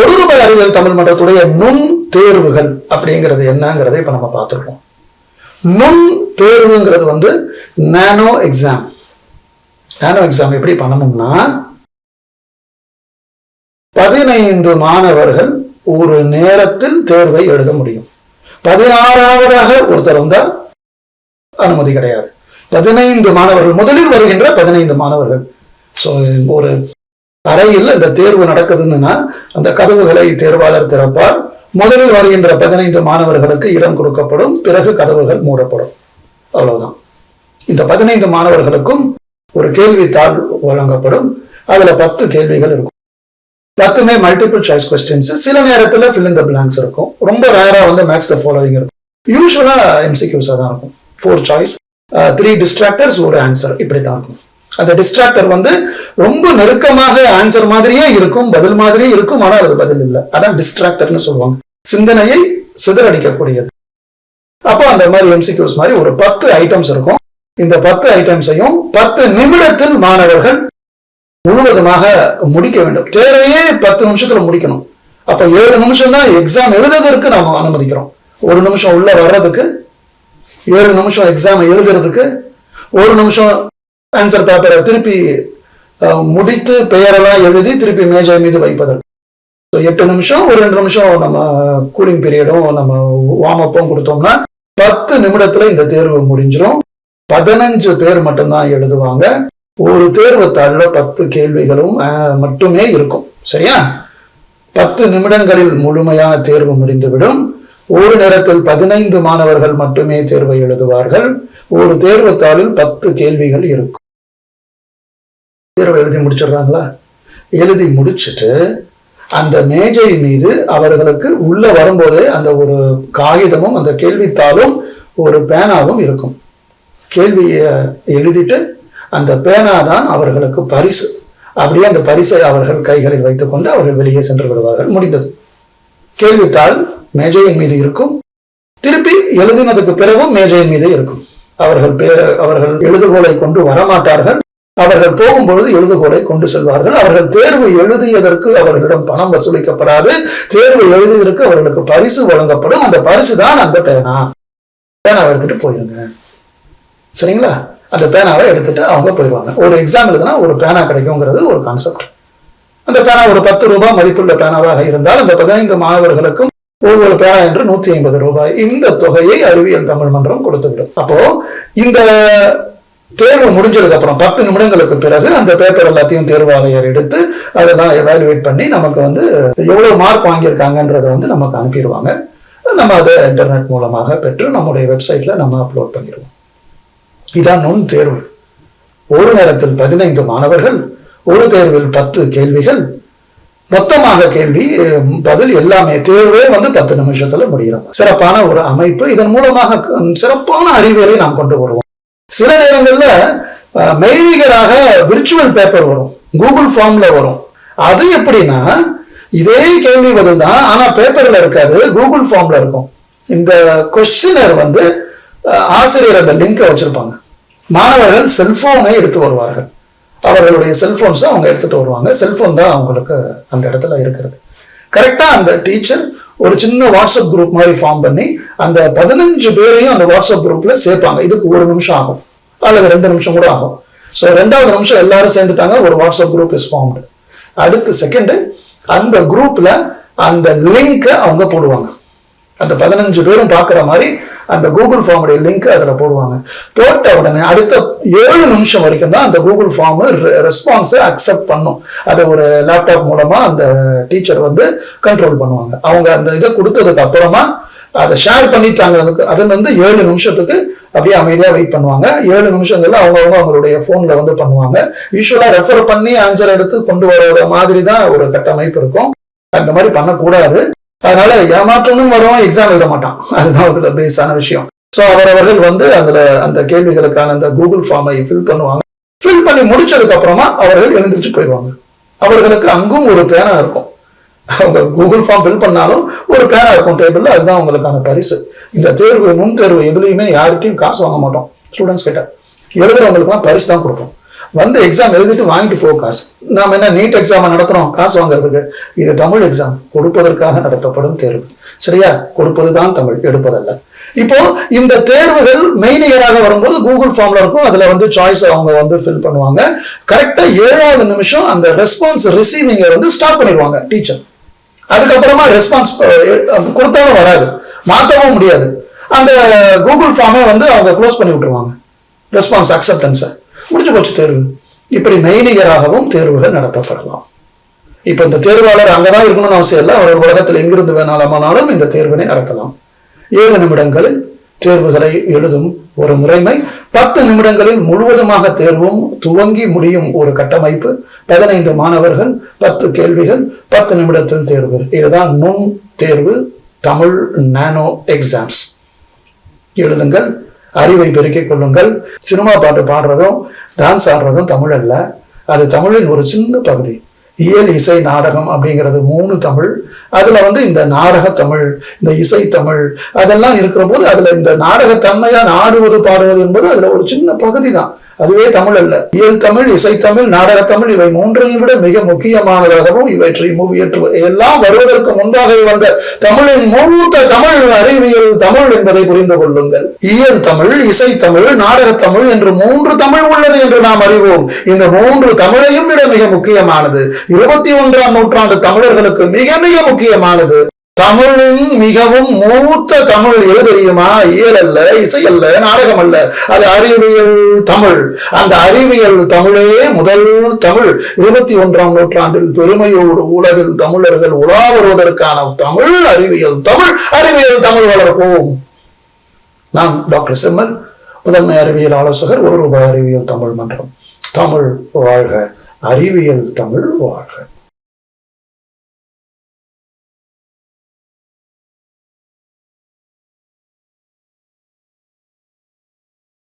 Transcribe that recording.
ஒரு ரூபாய் அறிவியல் தமிழ் மன்றத்துடைய நுண் தேர்வுகள் அப்படிங்கிறது என்னங்கிறதை இப்ப நம்ம பார்த்துருக்கோம். நுண் தேர்வுங்கிறது வந்து நானோ எக்ஸாம் நானோ எக்ஸாம் எப்படி பண்ணணும்னா பதினைந்து மாணவர்கள் ஒரு நேரத்தில் தேர்வை எழுத முடியும். பதினாறாவதாக ஒருத்தர் வந்தால் அனுமதி கிடையாது. பதினைந்து மாணவர்கள் முதலில் வருகின்ற பதினைந்து மாணவர்கள். ஸோ ஒரு அறையில் இந்த தேர்வு நடக்குதுன்னா அந்த கதவுகளை தேர்வாளர் திறப்பார். முதலில் வருகின்ற பதினைந்து மாணவர்களுக்கு இடம் கொடுக்கப்படும். பிறகு கதவுகள் மூடப்படும். அவ்வளவுதான். இந்த பதினைந்து மாணவர்களுக்கும் ஒரு கேள்வித்தாள் வழங்கப்படும். அதுல பத்து கேள்விகள் இருக்கும். பத்துமே மல்டிபிள் சாய்ஸ் கொஸ்டின்ஸ் சில நேரத்துல fill in the இருக்கும். ரொம்ப ரேரா வந்து மேக்ஸ் த ஃபாலோவிங் இருக்கும். யூஸ்வலா எம்சிக்யூஸா தான் இருக்கும். ஃபோர் சாய்ஸ் த்ரீ டிஸ்ட்ராக்டர்ஸ் ஒரு ஆன்சர் இப்படி தான் இருக்கும். அந்த டிஸ்ட்ராக்டர் வந்து ரொம்ப நெருக்கமாக ஆன்சர் மாதிரியே இருக்கும் பதில் மாதிரியே இருக்கும் ஆனால் அது பதில் இல்லை. அதான் டிஸ்ட்ராக்டர்னு சொல்லுவாங்க. சிந்தனையை சிதறடிக்கக்கூடியது. அப்போ அந்த மாதிரி எம்சிக்யூஸ் மாதிரி ஒரு பத்து ஐட்டம்ஸ் இருக்கும். இந்த பத்து ஐட்டம்ஸையும் பத்து நிமிடத்தில் மாணவர்கள் முழுவதுமாக முடிக்க வேண்டும். தேவையே பத்து நிமிஷத்துல முடிக்கணும். அப்ப ஏழு நிமிஷம் தான் எக்ஸாம் எழுதுறதுக்கு நாம அனுமதிக்கிறோம். ஒரு நிமிஷம் உள்ள வர்றதுக்கு ஏழு நிமிஷம் எக்ஸாம் எழுதுறதுக்கு ஒரு நிமிஷம் ஆன்சர் பேப்பரை திருப்பி முடித்து பெயரெல்லாம் எழுதி திருப்பி மேஜை மீது வைப்பதற்கு. ஸோ எட்டு நிமிஷம் ஒரு ரெண்டு நிமிஷம் நம்ம கூலிங் பீரியடும் நம்ம வார்ம் அப்பும் கொடுத்தோம்னா பத்து நிமிடத்துல இந்த தேர்வு முடிஞ்சிடும் பதினஞ்சு பேர் மட்டும்தான் எழுதுவாங்க. ஒரு தேர்வு தாள்ல பத்து கேள்விகளும் மட்டுமே இருக்கும். சரியா? பத்து நிமிடங்களில் முழுமையான தேர்வு முடிந்துவிடும். ஒரு நேரத்தில் பதினைந்து மாணவர்கள் மட்டுமே தேர்வை எழுதுவார்கள். ஒரு தேர்வு தாளில் பத்து கேள்விகள் இருக்கும். தேர்வை எழுதி முடிச்சிடுறாங்களா? எழுதி முடிச்சுட்டு அந்த மேஜை மீது அவர்களுக்கு உள்ள வரும்போதே அந்த ஒரு காகிதமும் அந்த கேள்வித்தாளும் ஒரு பேனாவும் இருக்கும். கேள்வியை எழுதிட்டு அந்த பேனா தான் அவர்களுக்கு பரிசு. அப்படியே அந்த பரிசை அவர்கள் கைகளில் வைத்துக்கொண்டு அவர்கள் வெளியே சென்று விடுவார்கள். முடிந்தது. கேள்வித்தாள் மேஜையின் மீது இருக்கும். திருப்பி எழுதினதுக்கு பிறகும் மேஜையின் மீது இருக்கும். அவர்கள் பேர அவர்கள் எழுதுகோலை கொண்டு வரமாட்டார்கள். அவர்கள் போகும்பொழுது எழுதுகோலை கொண்டு செல்வார்கள். அவர்கள் தேர்வு எழுதியதற்கு அவர்களிடம் பணம் வசூலிக்கப்படாது. தேர்வு எழுதியதற்கு அவர்களுக்கு பரிசு வழங்கப்படும். அந்த பரிசு தான் அந்த பேனா. பேனாவை எடுத்துட்டு போயிருங்க. சரிங்களா? அந்த பேனாவை எடுத்துட்டு அவங்க போயிடுவாங்க. ஒரு எக்ஸாம் எழுதுனா ஒரு பேனா கிடைக்குங்கிறது ஒரு கான்செப்ட் அந்த பேனா ஒரு பத்து ரூபாய் மதிப்புள்ள பேனாவாக இருந்தால் அந்த பதினைந்து மாணவர்களுக்கும் ஒவ்வொரு பேனா என்று நூத்தி ஐம்பது ரூபாய். இந்த தொகையை அறிவியல் தமிழ் மன்றம் கொடுத்துவிடும். அப்போ இந்த தேர்வு முடிஞ்சதுக்கு அப்புறம் பத்து நிமிடங்களுக்கு பிறகு அந்த பேப்பர் எல்லாத்தையும் தேர்வாளையர் எடுத்து அதெல்லாம் எவாலுவேட் பண்ணி நமக்கு வந்து எவ்வளவு மார்க் வாங்கியிருக்காங்கன்றதை வந்து நமக்கு அனுப்பிடுவாங்க. நம்ம அதை இன்டர்நெட் மூலமாக பெற்று நம்முடைய வெப்சைட்ல நம்ம அப்லோட் பண்ணிடுவோம். இதான் நுண் தேர்வு. ஒரு நேரத்தில் பதினைந்து மாணவர்கள் ஒரு தேர்வில் பத்து கேள்விகள். மொத்தமாக கேள்வி பதில் எல்லாமே தேர்வே வந்து பத்து நிமிஷத்துல முடியும் சிறப்பான ஒரு அமைப்பு. இதன் மூலமாக சிறப்பான அறிவியலை நாம் கொண்டு வருவோம். சில நேரங்கள்ல மெய்நிகராக விர்ச்சுவல் பேப்பர் வரும். கூகுள் ஃபார்ம்ல வரும். அது எப்படின்னா இதே கேள்வி பதில் தான் ஆனா பேப்பர்ல இருக்காது கூகுள் ஃபார்ம்ல இருக்கும். இந்த கொஸ்டினர் வந்து ஆசிரியர் அந்த லிங்கை வச்சிருப்பாங்க. மாணவர்கள் செல்போனை எடுத்து வருவார்கள். அவர்களுடைய செல்போன்ஸ் அவங்க எடுத்துட்டு வருவாங்க. செல்போன் தான் அவங்களுக்கு அந்த இடத்துல இருக்கிறது. கரெக்டா அந்த டீச்சர் ஒரு சின்ன வாட்ஸ்அப் குரூப் மாதிரி ஃபார்ம் பண்ணி அந்த பதினஞ்சு பேரையும் அந்த வாட்ஸ்அப் குரூப்ல சேர்ப்பாங்க. இதுக்கு ஒரு நிமிஷம் ஆகும். அல்லது ரெண்டு நிமிஷம் கூட ஆகும். ஸோ ரெண்டாவது நிமிஷம் எல்லாரும் சேர்ந்துட்டாங்க. ஒரு வாட்ஸ்அப் குரூப் இஸ் ஃபார்ம்டு அடுத்த செகண்ட் அந்த குரூப்ல அந்த லிங்கை அவங்க போடுவாங்க. அந்த பதினஞ்சு பேரும் பார்க்குற மாதிரி அந்த கூகுள் ஃபார்முடைய லிங்க் அதில் போடுவாங்க. போட்ட உடனே அடுத்த ஏழு நிமிஷம் வரைக்கும் தான் அந்த கூகுள் ஃபார்ம் ரெஸ்பான்ஸை அக்செப்ட் பண்ணும். அதை ஒரு லேப்டாப் மூலமா அந்த டீச்சர் வந்து கண்ட்ரோல் பண்ணுவாங்க. அவங்க அந்த இதை கொடுத்ததுக்கு அப்புறமா அதை ஷேர் பண்ணிட்டாங்க அதுக்கு அது வந்து ஏழு நிமிஷத்துக்கு அப்படியே அமைதியாக வெயிட் பண்ணுவாங்க. ஏழு நிமிஷங்கள்ல அவங்கவுங்க அவங்களுடைய ஃபோனில் வந்து பண்ணுவாங்க. யூஸ்வலாக ரெஃபர் பண்ணி ஆன்சர் எடுத்து கொண்டு வர மாதிரி தான் ஒரு கட்டமைப்பு இருக்கும். அந்த மாதிரி பண்ணக்கூடாது. அதனால ஏமாற்றமும் வரும் எக்ஸாம் எழுத மாட்டான். அதுதான் அதுல பேஸான விஷயம். ஸோ அவரவர்கள் வந்து அதுல அந்த கேள்விகளுக்கான அந்த கூகுள் ஃபார்மை ஃபில் பண்ணுவாங்க. ஃபில் பண்ணி முடிச்சதுக்கு அப்புறமா அவர்கள் எழுந்திரிச்சு போயிடுவாங்க. அவர்களுக்கு அங்கும் ஒரு பேனா இருக்கும். அவங்க கூகுள் ஃபார்ம் ஃபில் பண்ணாலும் ஒரு பேனா இருக்கும் டேபிள்ல அதுதான் உங்களுக்கான பரிசு. இந்த தேர்வு முன் தேர்வு எதுலையுமே யார்கிட்டையும் காசு வாங்க மாட்டோம். ஸ்டூடெண்ட்ஸ் கிட்ட. எழுதுறவங்களுக்குலாம் பரிசு தான் கொடுப்போம். வந்து எக்ஸாம் எழுதிட்டு வாங்கிட்டு போ காசு. நாம என்ன நீட் எக்ஸாமை நடத்துறோம் காசு வாங்குறதுக்கு. இது தமிழ் எக்ஸாம் கொடுப்பதற்காக நடத்தப்படும் தேர்வு. சரியா? கொடுப்பது தான் தமிழ் எடுப்பதல்ல. இப்போ இந்த தேர்வுகள் மெய்நிகராக வரும்போது கூகுள் ஃபார்ம்ல இருக்கும். அதுல வந்து சாய்ஸ் அவங்க வந்து ஃபில் பண்ணுவாங்க. கரெக்டா ஏழாவது நிமிஷம் அந்த ரெஸ்பான்ஸ் ரிசீவிங்கை வந்து ஸ்டார்ட் பண்ணிடுவாங்க டீச்சர் அதுக்கப்புறமா ரெஸ்பான்ஸ் கொடுத்தாலும் வராது. மாற்றவும் முடியாது. அந்த கூகுள் ஃபார்மே வந்து அவங்க க்ளோஸ் பண்ணி விட்டுருவாங்க. ரெஸ்பான்ஸ் அக்செப்டன்ஸை முடிஞ்சு போச்சு தேர்வு இப்படி மெய்நிகராகவும் தேர்வுகள் நடத்தப்படலாம். இப்ப இந்த தேர்வாளர் அங்கதான் இருக்கணும்னு அவசியம் இல்லை. அவர் உலகத்தில் எங்கிருந்து வேணாலுமானாலும் இந்த தேர்வினை நடத்தலாம். ஏழு நிமிடங்களில் தேர்வுகளை எழுதும் ஒரு முறைமை பத்து நிமிடங்களில் முழுவதுமாக தேர்வும் துவங்கி முடியும் ஒரு கட்டமைப்பு பதினைந்து மாணவர்கள் பத்து கேள்விகள் பத்து நிமிடத்தில் தேர்வு. இதுதான் நுண் தேர்வு தமிழ் நானோ எக்ஸாம்ஸ். எழுதுங்கள் அறிவை பெருக்கிக் கொள்ளுங்கள். சினிமா பாட்டு பாடுறதும் டான்ஸ் ஆடுறதும் தமிழ் அல்ல. அது தமிழின் ஒரு சின்ன பகுதி. இயல் இசை நாடகம் அப்படிங்கிறது மூணு தமிழ். அதுல வந்து இந்த நாடக தமிழ் இந்த இசை தமிழ் அதெல்லாம் இருக்கிற போது அதுல இந்த நாடகத்தன்மையா நாடுவது பாடுவது என்பது அதுல ஒரு சின்ன பகுதி தான். அதுவே தமிழ் அல்ல. இயல் தமிழ் இசைத்தமிழ் நாடகத்தமிழ் இவை மூன்றையும் விட மிக முக்கியமானதாகவும் இவற்றை மூவியற்று எல்லாம் வருவதற்கு முன்பாக வந்த தமிழின் மூத்த தமிழ் அறிவியல் தமிழ் என்பதை புரிந்து கொள்ளுங்கள். இயல் தமிழ் இசைத்தமிழ் நாடகத்தமிழ் என்று மூன்று தமிழ் உள்ளது என்று நாம் அறிவோம். இந்த மூன்று தமிழையும் விட மிக முக்கியமானது. இருபத்தி ஒன்றாம் நூற்றாண்டு தமிழர்களுக்கு மிக மிக முக்கியமானது. தமிழின் மிகவும் மூத்த தமிழ் எது தெரியுமா? இயல் அல்ல இசை அல்ல நாடகம் அல்ல அது அறிவியல் தமிழ். அந்த அறிவியல் தமிழே முதல் தமிழ். இருபத்தி ஒன்றாம் நூற்றாண்டில் பெருமையோடு உலகில் தமிழர்கள் உலா வருவதற்கான தமிழ் அறிவியல் தமிழ் அறிவியல் தமிழ் வளர்ப்போம். நான் டாக்டர் செம்மல் முதன்மை அறிவியல் ஆலோசகர் ஒரு ரூபாய் அறிவியல் தமிழ் மன்றம். தமிழ் வாழ்க அறிவியல் தமிழ் வாழ்க.